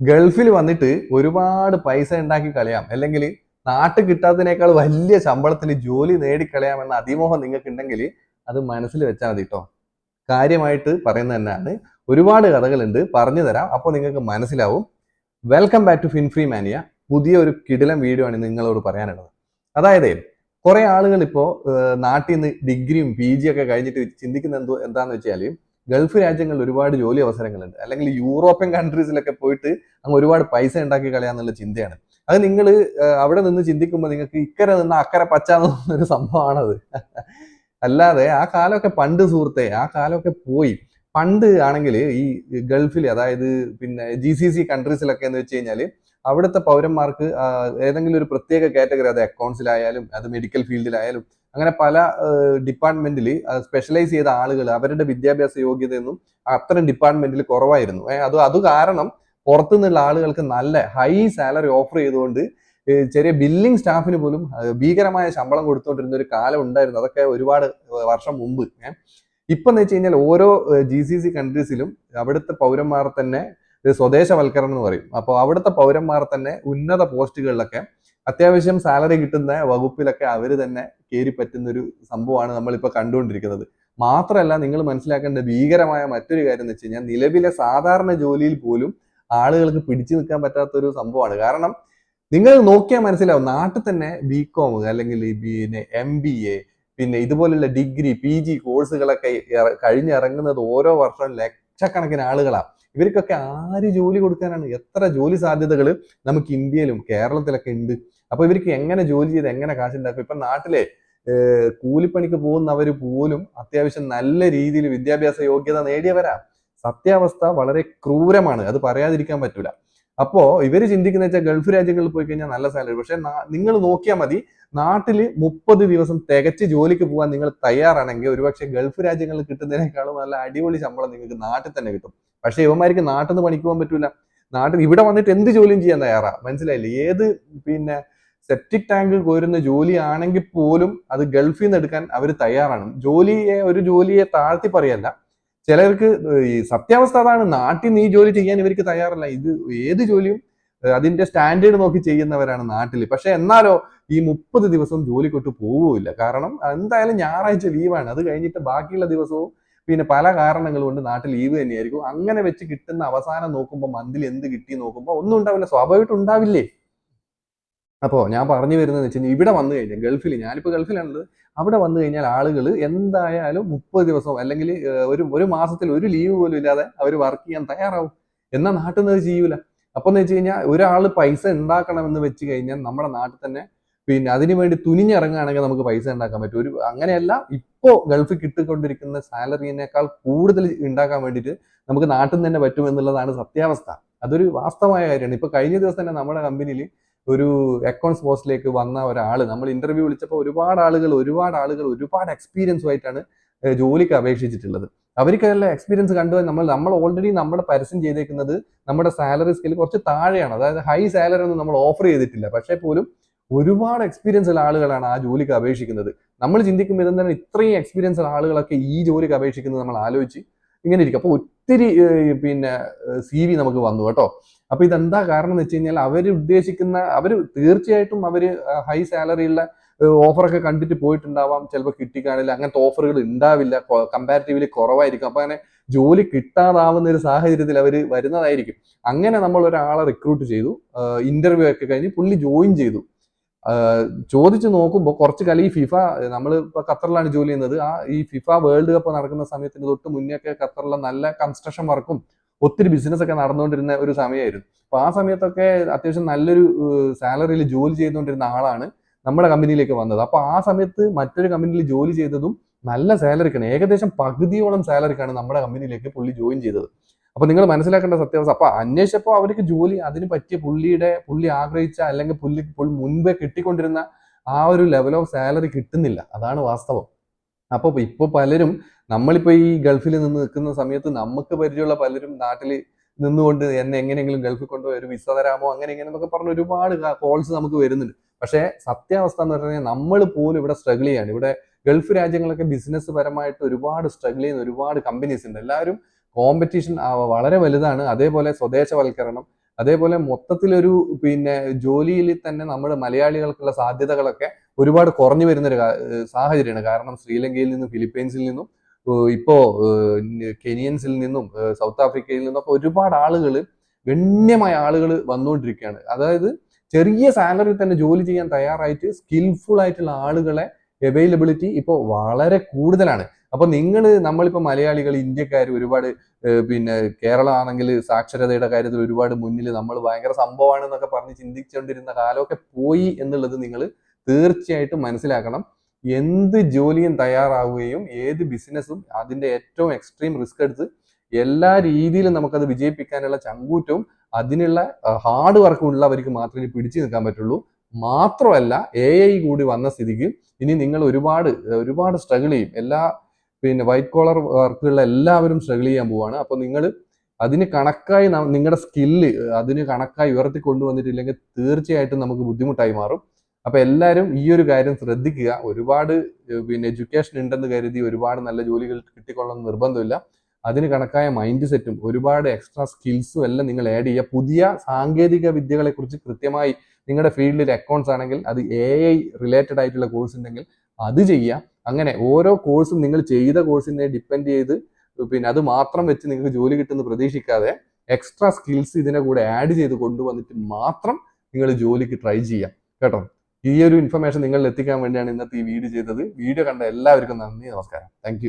ഗൾഫിൽ വന്നിട്ട് ഒരുപാട് പൈസ ഉണ്ടാക്കി കളയാം. അല്ലെങ്കിൽ നാട്ടിൽ കിട്ടാത്തതിനേക്കാൾ വലിയ ശമ്പളത്തിന് ജോലി നേടിക്കളയാം എന്ന അതിമോഹം നിങ്ങൾക്ക് ഉണ്ടെങ്കിൽ അത് മനസ്സിൽ വെച്ചാൽ മതി കേട്ടോ കാര്യമായിട്ട് പറയുന്നത് തന്നെയാണ്. ഒരുപാട് കഥകളുണ്ട്. പറഞ്ഞു തരാം. അപ്പോൾ നിങ്ങൾക്ക് മനസ്സിലാവും. Welcome back to Finfree Mania പുതിയ ഒരു കിടിലം വീഡിയോ ആണ് നിങ്ങളോട് പറയാനുള്ളത്. അതായത് കുറെ ആളുകൾ ഇപ്പോൾ നാട്ടിൽ നിന്ന് ഡിഗ്രിയും പി ഒക്കെ കഴിഞ്ഞിട്ട് ചിന്തിക്കുന്ന എന്തോ എന്താണെന്ന് വെച്ചാൽ ഗൾഫ് രാജ്യങ്ങളിൽ ഒരുപാട് ജോലി അവസരങ്ങളുണ്ട്. അല്ലെങ്കിൽ യൂറോപ്യൻ കൺട്രീസിലൊക്കെ പോയിട്ട് അങ്ങ് ഒരുപാട് പൈസ ഉണ്ടാക്കി കളയാന്നുള്ള ചിന്തയാണ്. അത് നിങ്ങൾ അവിടെ നിന്ന് ചിന്തിക്കുമ്പോൾ നിങ്ങൾക്ക് ഇക്കരെ നിന്ന് അക്കരെ പച്ച എന്ന് സംഭവമാണത്. അല്ലാതെ ആ കാലമൊക്കെ പണ്ട് സുഹൃത്തെ ആ കാലമൊക്കെ പോയി. പണ്ട് ആണെങ്കിൽ ഈ ഗൾഫിൽ അതായത് പിന്നെ ജി സി സി കൺട്രീസിലൊക്കെ എന്ന് വെച്ച് കഴിഞ്ഞാൽ അവിടുത്തെ പൗരന്മാർക്ക് ഏതെങ്കിലും ഒരു പ്രത്യേക കാറ്റഗറി അത് അക്കൗണ്ട്സിലായാലും അത് മെഡിക്കൽ ഫീൽഡിലായാലും അങ്ങനെ പല ഡിപ്പാർട്ട്മെന്റിൽ സ്പെഷ്യലൈസ് ചെയ്ത ആളുകൾ അവരുടെ വിദ്യാഭ്യാസ യോഗ്യതയൊന്നും അത്തരം ഡിപ്പാർട്ട്മെന്റിൽ കുറവായിരുന്നു. അത് അത് കാരണം പുറത്തുനിന്നുള്ള ആളുകൾക്ക് നല്ല ഹൈ സാലറി ഓഫർ ചെയ്തുകൊണ്ട് ചെറിയ ബില്ലിംഗ് സ്റ്റാഫിന് പോലും ഭീകരമായ ശമ്പളം കൊടുത്തുകൊണ്ടിരുന്ന ഒരു കാലം ഉണ്ടായിരുന്നു. അതൊക്കെ ഒരുപാട് വർഷം മുമ്പ്. ഇപ്പൊ എന്ന് വെച്ച് കഴിഞ്ഞാൽ ഓരോ ജി സി സി കൺട്രീസിലും അവിടുത്തെ പൗരന്മാർ തന്നെ സ്വദേശവൽക്കരണം എന്ന് പറയും. അപ്പോൾ അവിടുത്തെ പൗരന്മാർ തന്നെ ഉന്നത പോസ്റ്റുകളിലൊക്കെ അത്യാവശ്യം സാലറി കിട്ടുന്ന വകുപ്പിലൊക്കെ അവർ തന്നെ കയറി പറ്റുന്ന ഒരു സംഭവമാണ് നമ്മളിപ്പോൾ കണ്ടുകൊണ്ടിരിക്കുന്നത്. മാത്രമല്ല നിങ്ങൾ മനസ്സിലാക്കേണ്ട ഭീകരമായ മറ്റൊരു കാര്യം എന്ന് വെച്ച് കഴിഞ്ഞാൽ നിലവിലെ സാധാരണ ജോലിയിൽ പോലും ആളുകൾക്ക് പിടിച്ചു നിൽക്കാൻ പറ്റാത്ത ഒരു സംഭവമാണ്. കാരണം നിങ്ങൾ നോക്കിയാൽ മനസ്സിലാവും നാട്ടിൽ തന്നെ ബി കോം അല്ലെങ്കിൽ പിന്നെ എം ബി എ പിന്നെ ഇതുപോലുള്ള ഡിഗ്രി പി ജി കോഴ്സുകളൊക്കെ കഴിഞ്ഞിറങ്ങുന്നത് ഓരോ വർഷം ലക്ഷക്കണക്കിന് ആളുകളാണ് ഇവർക്കൊക്കെ ആര് ജോലി കൊടുക്കാനാണ്? എത്ര ജോലി സാധ്യതകൾ നമുക്ക് ഇന്ത്യയിലും കേരളത്തിലൊക്കെ ഉണ്ട്. അപ്പൊ ഇവർക്ക് എങ്ങനെ ജോലി ചെയ്ത് എങ്ങനെ കാശുണ്ടാക്കും? ഇപ്പൊ നാട്ടിലെ കൂലിപ്പണിക്ക് പോകുന്നവർ പോലും അത്യാവശ്യം നല്ല രീതിയിൽ വിദ്യാഭ്യാസ യോഗ്യത നേടിയവരാ. സത്യാവസ്ഥ വളരെ ക്രൂരമാണ്. അത് പറയാതിരിക്കാൻ പറ്റൂല. അപ്പോ ഇവർ ചിന്തിക്കുന്ന വെച്ചാൽ ഗൾഫ് രാജ്യങ്ങളിൽ പോയി കഴിഞ്ഞാൽ നല്ല സാലറി പക്ഷെ നിങ്ങൾ നോക്കിയാൽ മതി നാട്ടിൽ മുപ്പത് ദിവസം തികച്ച് ജോലിക്ക് പോകാൻ നിങ്ങൾ തയ്യാറാണെങ്കിൽ ഒരുപക്ഷെ ഗൾഫ് രാജ്യങ്ങളിൽ കിട്ടുന്നതിനേക്കാളും നല്ല അടിപൊളി ശമ്പളം നിങ്ങൾക്ക് നാട്ടിൽ തന്നെ കിട്ടും. പക്ഷെ ഇവന്മാർക്ക് നാട്ടിൽ നിന്ന് പണിക്ക് പോകാൻ പറ്റൂല. നാട്ടിൽ ഇവിടെ വന്നിട്ട് എന്ത് ജോലിയും ചെയ്യാൻ തയ്യാറാ? മനസ്സിലായില്ലേ? ഏത് പിന്നെ സെപ്റ്റിക് ടാങ്ക് കോരുന്ന ജോലിയാണെങ്കിൽ പോലും അത് ഗൾഫിൽ നിന്ന് എടുക്കാൻ അവർ തയ്യാറാണ്. ജോലിയെ ഒരു ജോലിയെ താഴ്ത്തി പറയല്ല. ചിലർക്ക് ഈ സത്യാവസ്ഥ അതാണ്. നാട്ടിൽ നിന്ന് ഈ ജോലി ചെയ്യാൻ ഇവർക്ക് തയ്യാറല്ല. ഇത് ഏത് ജോലിയും അതിന്റെ സ്റ്റാൻഡേർഡ് നോക്കി ചെയ്യുന്നവരാണ് നാട്ടിൽ പക്ഷെ എന്നാലോ ഈ മുപ്പത് ദിവസം ജോലി കൊട്ട് പോവുമില്ല കാരണം എന്തായാലും ഞായറാഴ്ച ലീവാണ്. അത് കഴിഞ്ഞിട്ട് ബാക്കിയുള്ള ദിവസവും പിന്നെ പല കാരണങ്ങൾ കൊണ്ട് നാട്ടിൽ ലീവ് തന്നെയായിരിക്കും. അങ്ങനെ വെച്ച് കിട്ടുന്ന അവസാനം നോക്കുമ്പോൾ മന്തിൽ എന്ത് കിട്ടി നോക്കുമ്പോൾ ഒന്നും ഉണ്ടാവില്ല. സ്വാഭാവികമായിട്ട് ഉണ്ടാവില്ലേ? അപ്പോൾ ഞാൻ പറഞ്ഞു വരുന്നത് വെച്ച് കഴിഞ്ഞാൽ ഇവിടെ വന്നു കഴിഞ്ഞാൽ ഗൾഫിൽ ഞാനിപ്പോൾ ഗൾഫിലാണുള്ളത്. അവിടെ വന്നു കഴിഞ്ഞാൽ ആളുകൾ എന്തായാലും മുപ്പത് ദിവസം അല്ലെങ്കിൽ ഒരു ഒരു മാസത്തിൽ ഒരു ലീവ് പോലും ഇല്ലാതെ അവർ വർക്ക് ചെയ്യാൻ തയ്യാറാവും. എന്നാൽ നാട്ടിൽ നിന്ന് അത് ചെയ്യൂല അപ്പം എന്ന് വെച്ച് കഴിഞ്ഞാൽ ഒരാൾ പൈസ ഉണ്ടാക്കണമെന്ന് വെച്ച് കഴിഞ്ഞാൽ നമ്മുടെ നാട്ടിൽ തന്നെ പിന്നെ അതിനു വേണ്ടി തുനിഞ്ഞിറങ്ങുകയാണെങ്കിൽ നമുക്ക് പൈസ ഉണ്ടാക്കാൻ പറ്റും. ഒരു അങ്ങനെയല്ല ഇപ്പോൾ ഗൾഫിൽ കിട്ടിക്കൊണ്ടിരിക്കുന്ന സാലറിനേക്കാൾ കൂടുതൽ ഉണ്ടാക്കാൻ വേണ്ടിയിട്ട് നമുക്ക് നാട്ടിൽ നിന്ന് തന്നെ പറ്റുമെന്നുള്ളതാണ് സത്യാവസ്ഥ. അതൊരു വാസ്തവമായ കാര്യമാണ്. ഇപ്പൊ കഴിഞ്ഞ ദിവസം തന്നെ നമ്മുടെ കമ്പനിയിൽ ഒരു അക്കൗണ്ട്സ് പോസ്റ്റിലേക്ക് വന്ന ഒരാൾ നമ്മൾ ഇന്റർവ്യൂ വിളിച്ചപ്പോൾ ഒരുപാട് ആളുകൾ ഒരുപാട് ആളുകൾ ഒരുപാട് എക്സ്പീരിയൻസുമായിട്ടാണ് ജോലിക്ക് അപേക്ഷിച്ചിട്ടുള്ളത്. അവർക്കെല്ലാം എക്സ്പീരിയൻസ് കണ്ടുവാൻ നമ്മൾ നമ്മൾ ഓൾറെഡി നമ്മുടെ പരസ്യം ചെയ്തേക്കുന്നത് നമ്മുടെ സാലറി സ്കെയിൽ കുറച്ച് താഴെയാണ്. അതായത് ഹൈ സാലറി ഒന്നും നമ്മൾ ഓഫർ ചെയ്തിട്ടില്ല. പക്ഷേ പോലും ഒരുപാട് എക്സ്പീരിയൻസ് ഉള്ള ആളുകളാണ് ആ ജോലിക്ക് അപേക്ഷിക്കുന്നത്. നമ്മൾ ചിന്തിക്കുമ്പോൾ ഇതെന്താണ്? ഇത്രയും എക്സ്പീരിയൻസ് ഉള്ള ആളുകളൊക്കെ ഈ ജോലിക്ക് അപേക്ഷിക്കുന്നത് നമ്മൾ ആലോചിച്ച് ഇങ്ങനെ ഇരിക്കും. അപ്പോൾ ഒത്തിരി പിന്നെ സി വി നമുക്ക് വന്നു കേട്ടോ. അപ്പൊ ഇതെന്താ കാരണം എന്ന് വെച്ച് കഴിഞ്ഞാൽ അവർ ഉദ്ദേശിക്കുന്ന അവർ തീർച്ചയായിട്ടും അവർ ഹൈ സാലറിയുള്ള ഓഫറൊക്കെ കണ്ടിട്ട് പോയിട്ടുണ്ടാവാം. ചിലപ്പോൾ കിട്ടിക്കാണില്ല അങ്ങനത്തെ ഓഫറുകൾ ഉണ്ടാവില്ല. കമ്പാരിറ്റീവ്ലി കുറവായിരിക്കും. അപ്പൊ അങ്ങനെ ജോലി കിട്ടാതാവുന്ന ഒരു സാഹചര്യത്തിൽ അവർ വരുന്നതായിരിക്കും. അങ്ങനെ നമ്മൾ ഒരാളെ റിക്രൂട്ട് ചെയ്തു. ഇന്റർവ്യൂ ഒക്കെ കഴിഞ്ഞ് പുള്ളി ജോയിൻ ചെയ്തു. ചോദിച്ചു നോക്കുമ്പോൾ കുറച്ച് കാലം ഈ ഫിഫ നമ്മൾ ഇപ്പൊ ഖത്തറിലാണ് ജോലി ചെയ്യുന്നത്. ആ ഈ ഫിഫ വേൾഡ് കപ്പ് നടക്കുന്ന സമയത്തിന് തൊട്ട് മുന്നേ ഒക്കെ ഖത്തറിലെ നല്ല കൺസ്ട്രക്ഷൻ വർക്കും ഒത്തിരി ബിസിനസ് ഒക്കെ നടന്നുകൊണ്ടിരുന്ന ഒരു സമയമായിരുന്നു അപ്പൊ ആ സമയത്തൊക്കെ അത്യാവശ്യം നല്ലൊരു സാലറിയിൽ ജോലി ചെയ്തുകൊണ്ടിരുന്ന ആളാണ് നമ്മുടെ കമ്പനിയിലേക്ക് വന്നത്. അപ്പൊ ആ സമയത്ത് മറ്റൊരു കമ്പനിയിൽ ജോലി ചെയ്തതും നല്ല സാലറിക്കാണ് ഏകദേശം പകുതിയോളം സാലറിക്കാണ് നമ്മുടെ കമ്പനിയിലേക്ക് പുള്ളി ജോയിൻ ചെയ്തത്. അപ്പൊ നിങ്ങൾ മനസ്സിലാക്കേണ്ട സത്യാവസ്ഥ. അപ്പൊ അന്വേഷിച്ചപ്പോൾ അവർക്ക് ജോലി അതിന് പറ്റിയ പുള്ളിയുടെ പുള്ളി ആഗ്രഹിച്ച അല്ലെങ്കിൽ പുള്ളി മുൻപേ കിട്ടിക്കൊണ്ടിരുന്ന ആ ഒരു ലെവൽ ഓഫ് സാലറി കിട്ടുന്നില്ല. അതാണ് വാസ്തവം. അപ്പൊ ഇപ്പൊ പലരും നമ്മളിപ്പോ ഈ ഗൾഫിൽ നിന്ന് നിൽക്കുന്ന സമയത്ത് നമുക്ക് പരിചയമുള്ള പലരും നാട്ടിൽ നിന്നുകൊണ്ട് എന്നെ എങ്ങനെയെങ്കിലും ഗൾഫിൽ കൊണ്ടുപോയി ഒരു വിസ തരാമോ അങ്ങനെ ഇങ്ങനെ എന്നൊക്കെ പറഞ്ഞ് ഒരുപാട് കോൾസ് നമുക്ക് വരുന്നുണ്ട്. പക്ഷേ സത്യാവസ്ഥ എന്ന് പറഞ്ഞാൽ നമ്മൾ പോലും ഇവിടെ സ്ട്രഗിൾ ചെയ്യാണ്. ഇവിടെ ഗൾഫ് രാജ്യങ്ങളൊക്കെ ബിസിനസ് പരമായിട്ട് ഒരുപാട് സ്ട്രഗിൾ ചെയ്യുന്ന ഒരുപാട് കമ്പനീസ് ഉണ്ട്. എല്ലാവരും കോമ്പറ്റീഷൻ വളരെ വലുതാണ്. അതേപോലെ സ്വദേശവൽക്കരണം അതേപോലെ മൊത്തത്തിലൊരു പിന്നെ ജോലിയിൽ തന്നെ നമ്മുടെ മലയാളികൾക്കുള്ള സാധ്യതകളൊക്കെ ഒരുപാട് കുറഞ്ഞു വരുന്നൊരു സാഹചര്യമാണ്. കാരണം ശ്രീലങ്കയിൽ നിന്നും ഫിലിപ്പൈൻസിൽ നിന്നും ഇപ്പോ കെനിയൻസിൽ നിന്നും സൗത്ത് ആഫ്രിക്കയിൽ നിന്നും ഒക്കെ ഒരുപാട് ആളുകൾ ഗണ്യമായ ആളുകൾ വന്നുകൊണ്ടിരിക്കുകയാണ്. അതായത് ചെറിയ സാലറി തന്നെ ജോലി ചെയ്യാൻ തയ്യാറായിട്ട് സ്കിൽഫുൾ ആയിട്ടുള്ള ആളുകളെ അവൈലബിലിറ്റി ഇപ്പോൾ വളരെ കൂടുതലാണ്. അപ്പൊ നിങ്ങൾ നമ്മളിപ്പോ മലയാളികൾ ഇന്ത്യക്കാർ ഒരുപാട് പിന്നെ കേരളം ആണെങ്കിൽ സാക്ഷരതയുടെ കാര്യത്തിൽ ഒരുപാട് മുന്നിൽ നമ്മൾ ഭയങ്കര സംഭവമാണെന്നൊക്കെ പറഞ്ഞ് ചിന്തിച്ചുകൊണ്ടിരുന്ന കാലമൊക്കെ പോയി എന്നുള്ളത് നിങ്ങൾ തീർച്ചയായിട്ടും മനസ്സിലാക്കണം എന്ത് ജോലിയും തയ്യാറാവുകയും ഏത് ബിസിനസ്സും അതിന്റെ ഏറ്റവും എക്സ്ട്രീം റിസ്ക് എടുത്ത് എല്ലാ രീതിയിലും നമുക്കത് വിജയിപ്പിക്കാനുള്ള ചങ്കൂറ്റവും അതിനുള്ള ഹാർഡ് വർക്കും ഉള്ളവർക്ക് മാത്രമേ പിടിച്ചു നിൽക്കാൻ പറ്റുള്ളൂ. മാത്രമല്ല എ ഐ കൂടി വന്ന സ്ഥിതിക്ക് ഇനി നിങ്ങൾ ഒരുപാട് ഒരുപാട് സ്ട്രഗിൾ ചെയ്യും. എല്ലാ പിന്നെ വൈറ്റ് കോളർ വർക്കുകളിലെ എല്ലാവരും സ്ട്രഗിൾ ചെയ്യാൻ പോവാണ്. അപ്പൊ നിങ്ങൾ അതിന് കണക്കായി നിങ്ങളുടെ സ്കില്ല് അതിന് കണക്കായി ഉയർത്തി കൊണ്ടുവന്നിട്ടില്ലെങ്കിൽ തീർച്ചയായിട്ടും നമുക്ക് ബുദ്ധിമുട്ടായി മാറും. അപ്പൊ എല്ലാവരും ഈ ഒരു കാര്യം ശ്രദ്ധിക്കുക. ഒരുപാട് പിന്നെ എഡ്യൂക്കേഷൻ ഉണ്ടെന്ന് കരുതി ഒരുപാട് നല്ല ജോലികൾ കിട്ടിക്കൊള്ളണം നിർബന്ധമില്ല. അതിന് കണക്കായ മൈൻഡ് സെറ്റും ഒരുപാട് എക്സ്ട്രാ സ്കിൽസും എല്ലാം നിങ്ങൾ ആഡ് ചെയ്യുക. പുതിയ സാങ്കേതിക വിദ്യകളെ കുറിച്ച് കൃത്യമായി നിങ്ങളുടെ ഫീൽഡിൽ അക്കൗണ്ട്സ് ആണെങ്കിൽ അത് എ ഐ റിലേറ്റഡ് ആയിട്ടുള്ള കോഴ്സ് ഉണ്ടെങ്കിൽ അത് ചെയ്യുക. അങ്ങനെ ഓരോ കോഴ്സും നിങ്ങൾ ചെയ്ത കോഴ്സിനെ ഡിപ്പെൻഡ് ചെയ്ത് പിന്നെ അത് മാത്രം വെച്ച് നിങ്ങൾക്ക് ജോലി കിട്ടുമെന്ന് പ്രതീക്ഷിക്കാതെ എക്സ്ട്രാ സ്കിൽസ് ഇതിനെ കൂടെ ആഡ് ചെയ്ത് കൊണ്ടുവന്നിട്ട് മാത്രം നിങ്ങൾ ജോലിക്ക് ട്രൈ ചെയ്യാം കേട്ടോ? ഈ ഒരു ഇൻഫർമേഷൻ നിങ്ങളിൽ എത്തിക്കാൻ വേണ്ടിയാണ് ഇന്നത്തെ ഈ വീഡിയോ ചെയ്തത്. വീഡിയോ കണ്ട എല്ലാവർക്കും നന്ദി നമസ്കാരം. താങ്ക്